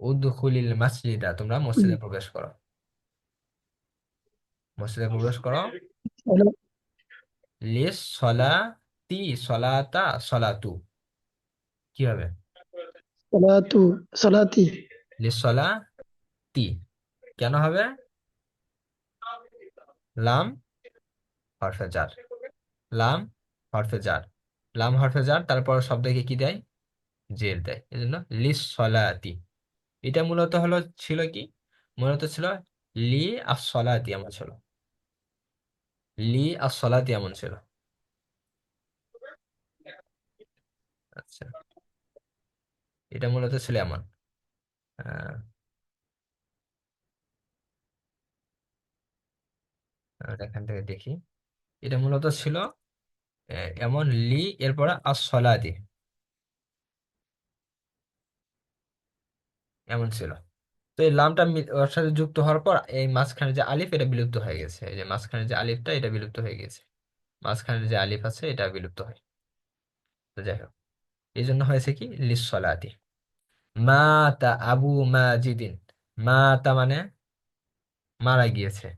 উদখুলিল মাসজিদা তোমরা মসজিদে প্রবেশ করো। মসজিদে প্রবেশ করো। লিস সলাতি সলাতা সলাতু। কি হবে? সলাতু সলাতি। লিস সলাতি। কেন হবে? লাম হরফে জার লাম হরফে জার লাম হরফে জার তারপর শব্দকে কি দেয়? জের দেয়। এই জন্য লিস সলাতি। এটা মূলত হলো ছিল কি? মূলত ছিল লি আর সলাতি এমন ছিল। লি আর সলাতি এমন ছিল। আচ্ছা। এটা মূলত ছিল এমন। এখান থেকে দেখি। এটা মূলত ছিল এমন লি, এরপরে আর এমন ছিল। তো এই লামটা ওর সাথে যুক্ত হওয়ার পর এই মাঝখানে যে আলিফ, এটা বিলুপ্ত হয়ে গেছে। এই যে মাঝখানে যে আলিফটা, এটা বিলুপ্ত হয়ে গেছে। মাঝখানে যে আলিফ আছে, এটা বিলুপ্ত হয়। তো যাই হোক, এই জন্য হয়েছে কি? লিসলাতি মাতা আবু মাজিদিন। মাতা মানে মারা গিয়েছে।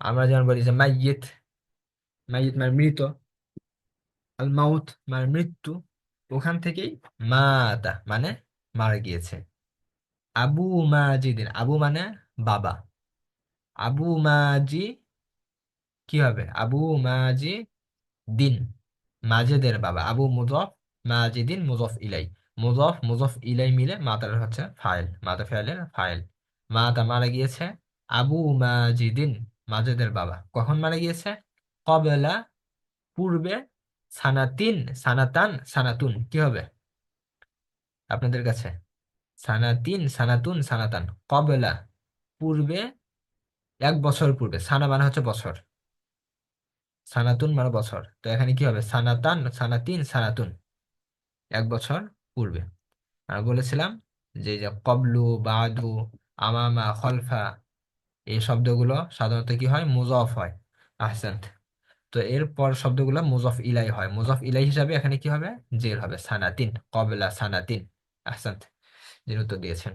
আমরা যেমন বলি যে মাইয়িত মাইয়িত মানে মৃত। আল মাউত মানে মৃত্যু। ওখান থেকেই মাতা মানে মারা গিয়েছে। আবু মাজিদিন আবু মানে বাবা। আবু মাজি, কি হবে? আবু মাজি দিন মাজেদের বাবা। আবু মুজফ মাজিদিন, মুজফ ইলাই। মুজফ মুজফ ইলাই মিলে মাতার হচ্ছে ফাইল, মাতা ফাইলের ফাইল। মাতা মারা গিয়েছে আবু মাজিদিন, মাজেদের বাবা। কখন মারা গিয়েছে? কবেলা পূর্বে সানাতিন, সানাতান, সানাতুন। কি হবে? আপনাদের কাছে। সানাতিন, সানাতুন, সানাতান। কবেলা। পূর্বে এক বছর পূর্বে। সানা মানে হচ্ছে বছর। সানাতুন মানে বছর। তো এখানে কি হবে? সানাতান, সানাতিন, সানাতুন। এক বছর পূর্বে। আর বলেছিলাম যে যে কবলু, বাদু, আমামা, খলফা, এই শব্দগুলো সাধারণত কি হয়? মুজফ হয়। আহসান্ত। তো এরপর শব্দগুলো মুজফ ইলাই হয়। মুজফ ইলাই হিসাবে এখানে কি হবে? জের হবে। সানাতিন, কবলা, সানাতিন। আহসান্ত। যিনি উত্তর দিয়েছেন।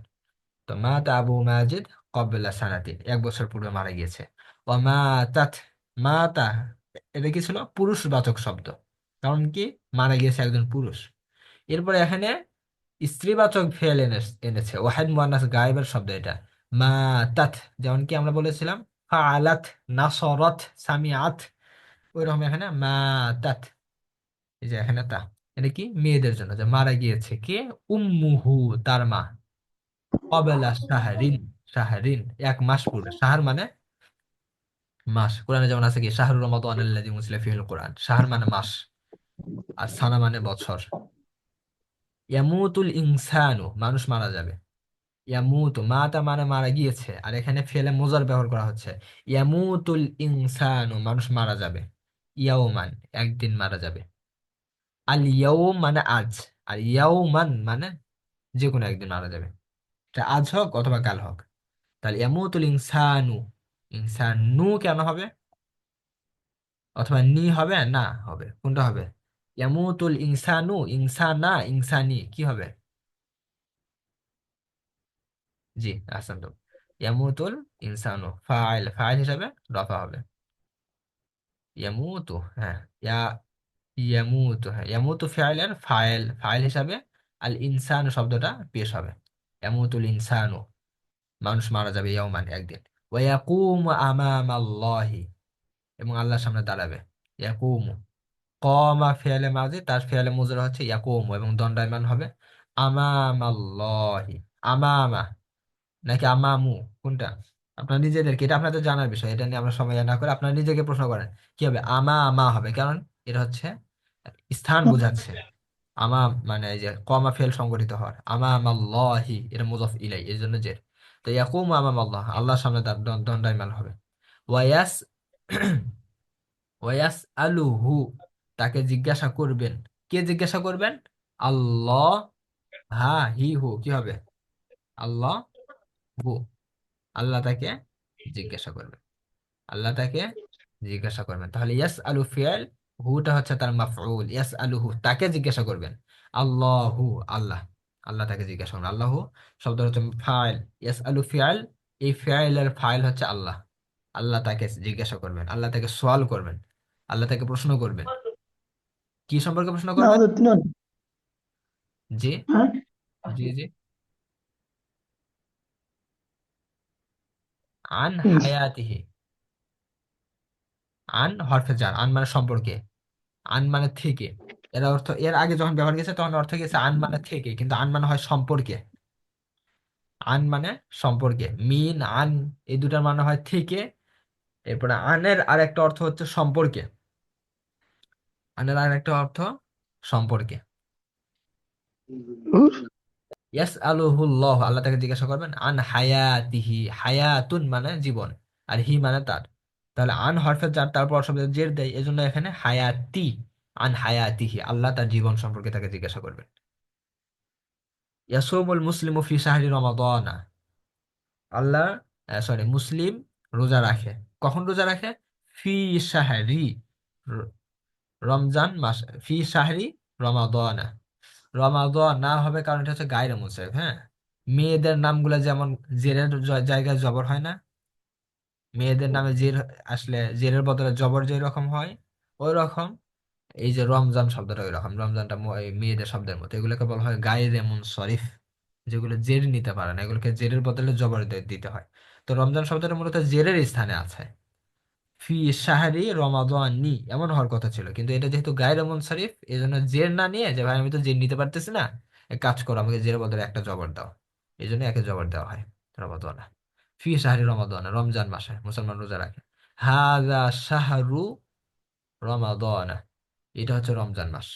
তো মা তা আবু মাজিদ কবলা সানাতিন এক বছর পূর্বে মারা গিয়েছে। ও মা তাত, মা তা, এটা কি ছিল? পুরুষবাচক শব্দ। কারণ কি? মারা গিয়েছে একজন পুরুষ। এরপরে এখানে স্ত্রীবাচক ফেল এনে, এনেছে। ওয়াহেদ মুয়ান্নাস গায়েবের শব্দ এটা। মাতাত যেমন কি আমরা বলেছিলাম? ফাআলাত নাসরাত সামিআত। ওইরকম এখানে মা তাত। এই যে এখানে তা। এটা কি? মেয়েদের জন্য। যে মারা গিয়েছে কে? উম্মুহু, তার মা। কবেলা শাহরিন শাহরিন, এক মাস পূর্বে। শাহর মানে মাস। কোরআনে যেমন আছে কি, শাহরুর রমাদান আল্লাযী উনজিলা ফীহিল কোরআন শাহর মানে মাস। আর সানা মানে বছর। ইয়ামুতুল ইনসানু, মানুষ মারা যাবে। ইয়ামুতু মাতা মানে মারা গিয়েছে। আর এখানে ফেলে মোজার ব্যবহার করা হচ্ছে। ইয়ামুতুল ইনসানু, মানুষ মারা যাবে। ইয়াওমান, একদিন মারা যাবে। আল ইয়াউম মানে আজ। আর ইয়াউমান মানে যে কোনো একদিন মারা যাবে। এটা আজ হোক অথবা কাল হোক। তাহলে ইয়ামুতুল ইনসানু। ইনসানু কেন হবে? অথবা নি হবে? না হবে। কোনটা হবে? ইয়ামুতুল ইনসানু। ইনসানা, ইনসানি। কি হবে? জি, আহসান তো। ইয়ামুতুল ইনসানু। ফাইল। ফাইল হিসাবে রফা হবে। ইয়ামুতু হ্যাঁ। ইয়া ইয়ামুতু হ্যাঁ ইয়ামুতু ফাইলের ফাইল ফাইল হিসাবে আল ইনসানু শব্দটা পেশ হবে। ইয়ামুতুল ইনসানু, মানুষ মারা যাবে ইয়াউমান একদিন। ওয়া ইয়াকুমু আমামাল্লাহি, এবং আল্লাহর সামনে দাঁড়াবে। ইয়াকুমু, কমা ফেয়ালে মাঝে, তার ফেয়ালে মুজরা হচ্ছে ইয়াকুমু, এবং দণ্ডায়মান হবে আমামাল্লাহি, আমামা, নাকি আমামু, কোনটা? আপনার নিজেদেরকে, এটা আপনাদের জানার বিষয়, এটা নিয়ে আমরা সময় না করে আপনারা নিজেকে প্রশ্ন করেন, কি হবে? আমা আমা হবে, কারণ এটা হচ্ছে স্থান বোঝাচ্ছে। আমা মানে এই যে কমা ফেল সংগঠিত হওয়ার। আমা আমাল্লাহি এটা মুজাফ ইলাই, এই জন্য যে তো ইয়াকুম আমাম আল্লাহ আল্লাহর সামনে তার দণ্ড- দণ্ডায়মান হবে। ওয়াস ওয়াস আলুহু তাকে জিজ্ঞাসা করবেন। কে জিজ্ঞাসা করবেন? আল্লাহ হা হি হু কি হবে? আল্লাহ। হু আল্লাহ তাকে জিজ্ঞাসা করবেন। আল্লাহ তাকে জিজ্ঞাসা করবেন। তাহলে ইয়াস আলু ফিয়াল হুটা হচ্ছে তার মাফউল ইয়াস আলু হু তাকে জিজ্ঞাসা করবেন। আল্লাহু আল্লাহ আল্লাহ তাকে জিজ্ঞাসা করবেন। আল্লাহ শব্দ হচ্ছে ফাইল ইয়াস আলু ফিয়াল এই ফাইলের ফাইল হচ্ছে আল্লাহ। আল্লাহ তাকে জিজ্ঞাসা করবেন আল্লাহ তাকে সোয়াল করবেন আল্লাহ তাকে প্রশ্ন করবেন। কি সম্পর্কে প্রশ্ন করবেন? জি। হ্যাঁ? জি জি। আন হায়াতিহি। আন হরফে জার আন মানে সম্পর্কে, আন মানে থেকে। এর অর্থ, এর আগে যখন ব্যবহার গেছে, তখন অর্থ গেছে আন মানে থেকে, কিন্তু আন মানে হয় সম্পর্কে। আন মানে সম্পর্কে, মিন, আন, এই দুটার মানে হয় থেকে। এরপরে আনের আর একটা অর্থ হচ্ছে সম্পর্কে। আনের আর একটা অর্থ সম্পর্কে। ইয়াস আলহুল্লাহ, আল্লাহ তাকে জিজ্ঞাসা করবেন, আন হায়াতিহি, হায়াতুন মানে জীবন, আর হি মানে তার। তাহলে আন হরফে যার, তারপর শব্দ জের দেয় এই জন্য এখানে হায়াতি, আন হায়াতিহি, আল্লাহ তার জীবন সম্পর্কে তাকে জিজ্ঞাসা করবেন। ইয়াসুমুল মুসলিমু ফি শাহরি রমাদানা। আল্লাহ সরি মুসলিম রোজা রাখে। কখন রোজা রাখে? ফি শাহরি রমজান মাস, ফি শাহরি রমাদানা। রমাদান না হবে কারণ এটা হচ্ছে গায়ের মুসরিফ হ্যাঁ? মেয়েদের নামগুলো যেমন জেরের জায়গায় জবর হয় না মেয়েদের নামে জের আসলে জেরের বদলে জবর যেই রকম হয়, ওই রকম। এই যে রমজান শব্দটা ওই রকম, রমজানটা মেয়েদের শব্দের মতো। এগুলোকে বলা হয় গায়রে শরীফ, যেগুলো জের নিতে পারে না। এগুলোকে জেরের বদলে জবর দিতে হয়। তো রমজান শব্দটা মূলত জেরের স্থানে আছে। ফি শাহরি রমাদানি, এমন হওয়ার কথা ছিল। কিন্তু এটা যেহেতু গায়ের মুনসারিফ এই জন্য জের না নিয়ে যে, ভাই, আমি তো জের নিতে পারতেছি না। এক কাজ করো, আমাকে জের বদলে একটা জবর দাও। এই জন্য একে জবর দেওয়া হয়, রমাদানা। ফি শাহরি রমাদানা, রমজান মাসে, মুসলমান রোজা রাখে। হাদা শাহরু রমাদানা, এটা হচ্ছে রমজান মাস।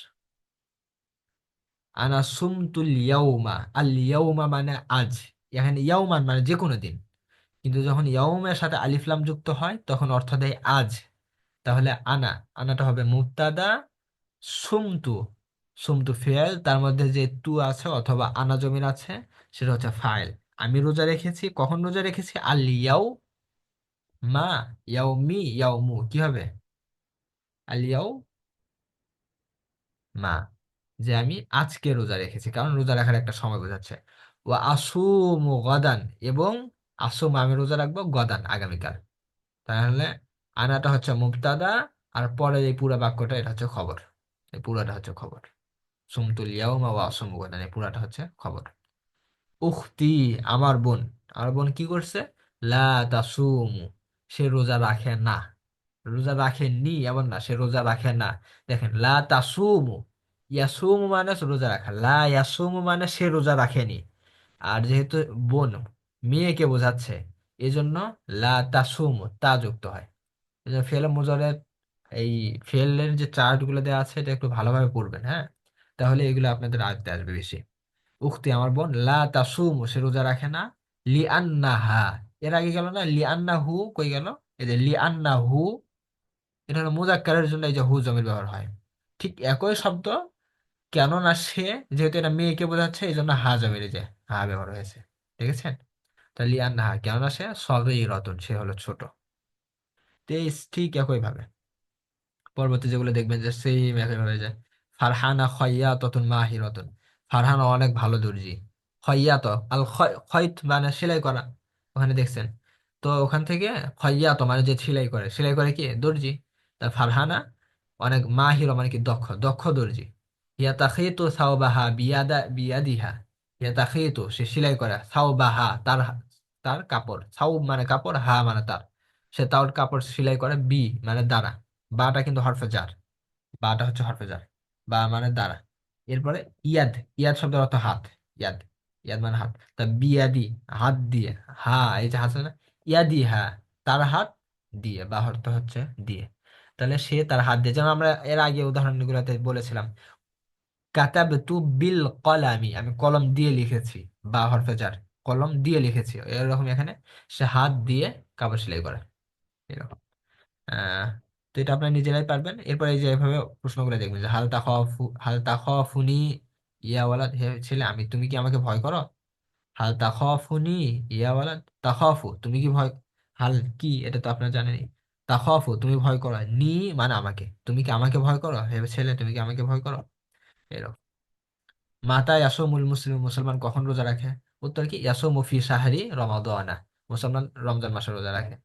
আনা সুমতুল ইয়াউমা, আল ইয়াউমা মানে আজ। এখানে ইয়াউমান মানে যে কোনো দিন। কিন্তু যখন ইয়াউমের সাথে আলিফলাম যুক্ত হয়, তখন অর্থ দেয় আজ। তাহলে আনা, আনাটা হবে মুবতাদা, সুমতু। সুমতু ফেল, তার মধ্যে যে তু আছে অথবা আনা জমিন আছে, সেটা হচ্ছে ফাইল। আমি রোজা রেখেছি, কখন রোজা রেখেছি? আল ইয়াউ মা ইয়াউ মি ইয়াউ মু। কি হবে? আল ইয়াউ মা, যে আমি আজকে রোজা রেখেছি, কারণ রোজা রাখার একটা সময় বোঝাচ্ছে। ও আসুমু গদান, এবং আসুম আমি রোজা রাখব গদান আগামীকাল। তাহলে আনাটা হচ্ছে মুবতাদা, আর পরের এই পুরো বাক্যটা, এটা হচ্ছে খবর। এই পুরোটা হচ্ছে খবর। সুমতুল ইয়াউমা ওয়া আসুমু গদান, এই পুরাটা হচ্ছে খবর। উখতি, আমার বোন। আমার বোন কি করছে? লা তাসুমু, সে রোজা রাখে না। রোজা রাখেনি এমন না, সে রোজা রাখে না। দেখেন, লা তাসুমু, ইয়াসুমু মানে রোজা রাখা। লা ইয়াসুমু মানে সে রোজা রাখেনি। আর যেহেতু বোন, মেয়েকে বোঝাচ্ছে এই জন্য লা তাসুমু, তা যুক্ত হয়। ফেল মুজরের, এই ফেলের যে চার্টগুলো দেওয়া আছে, এটা একটু ভালোভাবে পড়বেন হ্যাঁ? তাহলে এগুলো আপনাদের আয়ত্তে আসবে বেশি। উক্তি আমার বোন, লা তাসুমু, সে রোজা রাখে না। লি আন্নাহা এর আগে গেল না? লি আন্নাহু কই গেল? এই যে লি আন্নাহু এটা হলো মুজাক্কারের জন্য এই যে হু জমির ব্যবহার হয়। ঠিক একই শব্দ, কেননা সে যেহেতু এটা মেয়েকে বোঝাচ্ছে এই জন্য হা জমির যে হা ব্যবহার হয়েছে। ঠিক আছে? তা লি আন্নাহা কেননা সে সবে রতন, সে হলো ছোট। তো এই ঠিক একই ভাবে। পরবর্তী যেগুলো দেখবেন যে সেম একইভাবে যায় ফারহানা খয়্যাততুন মাহিরাতুন। ফারহানা অনেক ভালো দর্জি। খয়্যাত আল খয় খয়ত মানে সেলাই করা, ওখানে দেখছেন। তো ওখান থেকে খয়্যাত মানে যে সেলাই করে সেলাই করে কি? দর্জি। তা ফারহানা অনেক মাহির মানে কি দক্ষ দক্ষ দর্জি। ইয়া তাখিতু সাওবাহা বিয়াদা, বিয়াদিহা। ইয়া তাখিতু, সে সেলাই করে, সাওবাহা, তার তার কাপড়। সাউ মানে কাপড়, হা মানে তার। সে তার কাপড় সেলাই করে, বি মানে দ্বারা বাটা কিন্তু হরফে জার। বাটা হচ্ছে হরফে জার। বা মানে দ্বারা এরপরে ইয়াদ ইয়াদ শব্দের অর্থ হাত, ইয়াদ ইয়াদ মানে হাত, তা বিয়াদি, হাত দিয়ে, হা, এই যে হাত না ইয়াদি, হা, তার হাত দিয়ে, বা অর্থ হচ্ছে দিয়ে, তাহলে সে তার হাত দিয়ে, যেমন আমরা এর আগে উদাহরণ উদাহরণগুলোতে বলেছিলাম, কাতাবতু বিল কলামি, আমি কলম দিয়ে লিখেছি, বা হরফে জার কলম দিয়ে লিখেছি, এরকম এখানে, সে হাত দিয়ে কাপড় সেলাই করে, এরকম, আহ তো এটা আপনারা নিজেরাই পারবেন। এরপরে এই যে এভাবে প্রশ্নগুলো দেখবেন যে, হাল তাখাফু হাল তাখাফুনি ইয়া ওয়ালাদ, হে ছেলে, আমি, তুমি কি আমাকে ভয় করো? হাল তাখাফুনি ইয়া ওয়ালাদ তাখাফু তুমি কি ভয় হাল কি, এটা তো আপনারা জানেনই। তাখাফু তুমি ভয় করো? নি মানে আমাকে। তুমি কি আমাকে ভয় করো? হে ছেলে, তুমি কি আমাকে ভয় করো? এরকম। মাতা ইয়াসুমুল মুসলিম, মুসলমান কখন রোজা রাখে? উত্তর কি? ইয়াসুমু ফি শাহরি রমাদানা মুসলমান রমজান মাসে রোজা রাখে।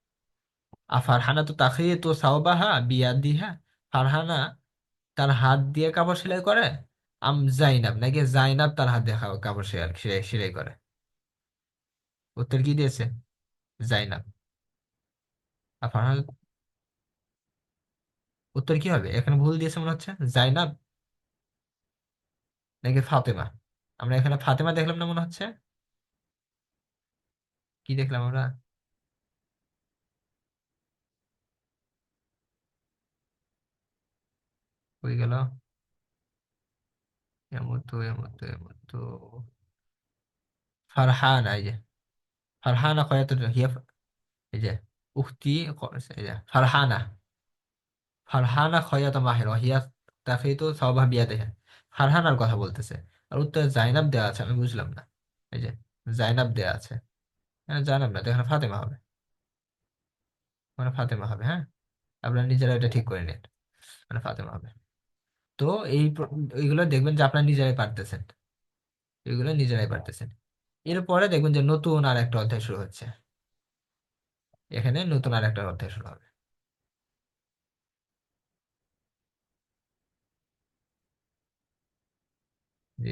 আর ফারহানা তো তাকে তো সাওবাহা বিয়াদিহা ফারহানা তার হাত দিয়ে কাপড় সেলাই করে, আম জাইনাব, নাকি জাইনাব তার হাত দিয়ে কাপড় সেলাই সেলাই করে। উত্তর কি দিয়েছে? জাইনাব। আর উত্তর কি হবে? এখানে ভুল দিয়েছে মনে হচ্ছে? জাইনাব? নাকি ফাতেমা? আমরা এখানে ফাতেমা দেখলাম না মনে হচ্ছে? কি দেখলাম আমরা? হয়ে গেল। এমতো এমতো এমতো। ফারহানা, এই যে। ফারহানা কয়াত হিয়া এই যে উক্তি এই যে, ফারহানা। ফারহানা মাহের? তাফিতু সাওবাহ বিয়াদিহা ফারহানার কথা বলতেছে। আর উত্তরে জাইনাব দেওয়া আছে, আমি বুঝলাম না। এই যে, জাইনাব দেওয়া আছে। হ্যাঁ জাইনাব না, তো এখানে ফাতেমা হবে। মানে ফাতেমা হবে হ্যাঁ? আপনারা নিজেরা এটা ঠিক করে নিন। মানে ফাতেমা হবে। তো এই এইগুলো দেখবেন যে আপনারা নিজেরাই পারতেছেন। এগুলো নিজেরাই পারতেছেন। এরপরে দেখবেন যে নতুন আর একটা অধ্যায় শুরু হচ্ছে। এখানে নতুন আর একটা অধ্যায় শুরু হবে। জি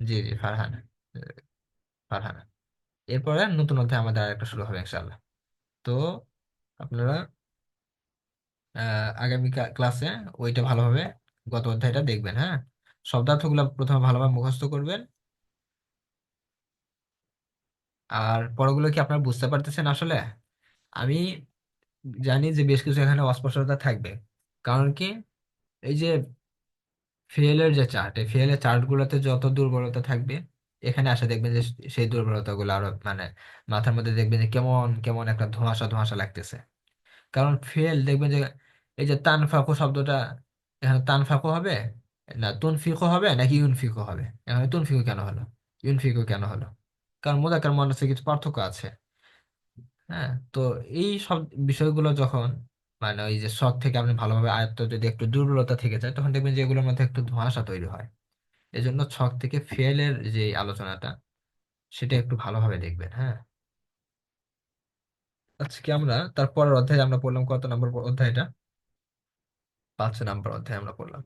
জি জি, ফারহানা ফারহানা। এরপরে নতুন অধ্যায় আমাদের আর একটা শুরু হবে ইনশাল্লাহ তো আপনারা আগামী ক্লাসে ওইটা ভালোভাবে গত অধ্যায়টা দেখবেন হ্যাঁ? শব্দার্থগুলো প্রথমে ভালোভাবে মুখস্থ করবেন। আর পরগুলো কি আপনারা বুঝতে পারতেছেন আসলে? আমি জানি যে বেশ কিছু এখানে অস্পষ্টতা থাকবে। কারণ কি? এই যে ফেলের যে চার্ট এই ফেলের চার্ট গুলোতে যত দুর্বলতা থাকবে, এখানে আসে দেখবেন যে সেই দুর্বলতা গুলো আরও মানে মাথার মধ্যে দেখবেন যে কেমন কেমন একটা ধোঁয়াশা ধোঁয়াশা লাগতেছে। কারণ ফেল দেখবেন যে এই যে তানফাকু শব্দটা এখানে তানফাকু হবে, না তুনফিকু হবে, নাকি ইউনফিকু হবে? এখানে তুনফিকু কেন হলো? ইউনফিকু কেন হলো? কারণ মুযাক্কার মুয়ান্নাসে কিছু পার্থক্য আছে। হ্যাঁ তো এই সব বিষয়গুলো যখন মানে ওই যে শখ থেকে আপনি ভালোভাবে আয়ত্ত যদি একটু দুর্বলতা থেকে যায়, তখন দেখবেন যে এগুলোর মধ্যে একটু ধোঁয়াশা তৈরি হয়। এই জন্য ছক থেকে ফেলের যে আলোচনাটা, সেটা একটু ভালোভাবে দেখবেন হ্যাঁ। আজকে আমরা, তারপরের অধ্যায়ে আমরা পড়লাম কত নম্বর অধ্যায়টা? পাঁচ নম্বর অধ্যায় আমরা পড়লাম।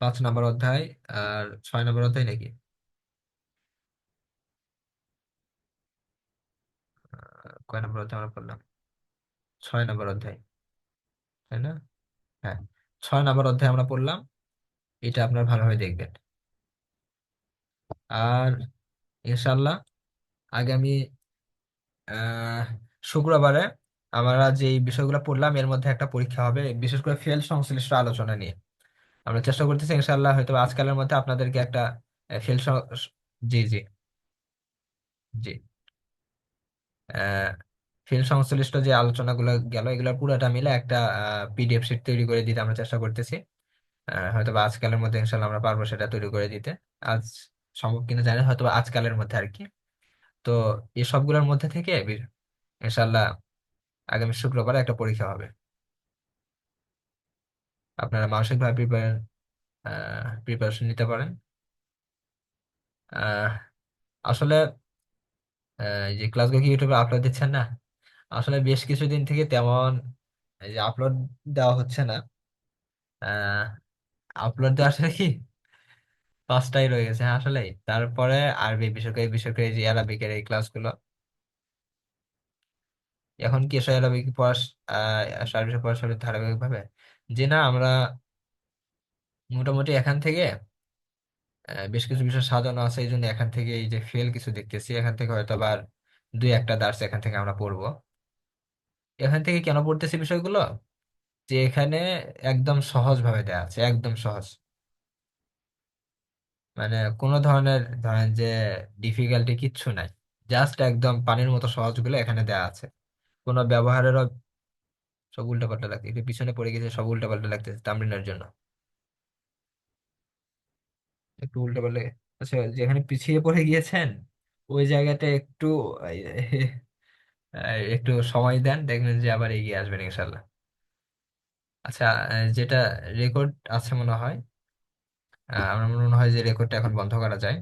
পাঁচ নম্বর অধ্যায় আর ছয় নম্বর অধ্যায় নাকি? কয় নম্বর অধ্যায় আমরা পড়লাম? ছয় নম্বর অধ্যায়, তাই না? হ্যাঁ ছয় নম্বর অধ্যায় আমরা পড়লাম। এটা আপনারা ভালোভাবে দেখবেন। আর ইনশাল্লাহ আগামী শুক্রবারে আমরা যে বিষয়গুলো পড়লাম, এর মধ্যে একটা পরীক্ষা হবে, বিশেষ করে ফেল সংশ্লিষ্ট আলোচনা নিয়ে। আমরা চেষ্টা করতেছি ইনশাল্লাহ হয়তো আজকালের মধ্যে আপনাদেরকে একটা ফেল জি জি। জি। ফিল্ড সংশ্লিষ্ট যে আলোচনাগুলো গেল, এগুলো পুরোটা মিলে একটা পিডিএফ শিট তৈরি করে দিতে আমরা চেষ্টা করতেছি। হয়তো বা আজকালের মধ্যে ইনশাল্লাহ আমরা পারব সেটা তৈরি করে দিতে। আজ সম্ভব কিনা জানি হয়তো আজকালের মধ্যে আর কি। তো এই সবগুলোর মধ্যে থেকে ইনশাল্লাহ আগামী শুক্রবার একটা পরীক্ষা হবে। আপনারা মানসিকভাবে প্রিপারেশন নিতে পারেন। আসলে যে ক্লাসগুলো কি ইউটিউবে আপলোড দিচ্ছেন না, আসলে বেশ কিছুদিন থেকে তেমন যে আপলোড দেওয়া হচ্ছে না। আপলোড দেওয়া আসলে কি, পাঁচটাই রয়ে গেছে হ্যাঁ আসলেই। তারপরে আরবি বিশেষ করে বিশেষ করে এই যে আরবিকের এই ক্লাসগুলো এখন কি পড়া আহ সার্ভিসে পড়া শুরু ধারাবাহিক ভাবে যে না, আমরা মোটামুটি এখান থেকে বেশ কিছু বিষয় সাজানো আছে, এই জন্য এখান থেকে এই যে ফেল কিছু দেখতেছি। এখান থেকে হয়তো আবার দুই একটা দার্স এখান থেকে আমরা পড়ব। এখান থেকে কেন পড়তেছি বিষয়গুলো? যে এখানে একদম সহজ ভাবে দেওয়া আছে, একদম সহজ। মানে কোনো ধরনের, ধরেন যে ডিফিকাল্টি কিচ্ছু নাই জাস্ট একদম পানির মতো সহজগুলো এখানে দেওয়া আছে। কোনো ব্যবহারেরও সব উল্টাপাল্টা লাগছে। একটু পিছনে পড়ে গেছে, সব উল্টাপাল্টা লাগতেছে তামরিনের জন্য। একটু উল্টাপাল্টা আচ্ছা যেখানে পিছিয়ে পড়ে গিয়েছেন, ওই জায়গাতে একটু একটু সময় দেন, দেখবেন যে আবার এগিয়ে আসবেন ইনশাল্লাহ আচ্ছা যেটা রেকর্ড আছে মনে হয় আমার মনে হয় যে রেকর্ডটা এখন বন্ধ করা যায়।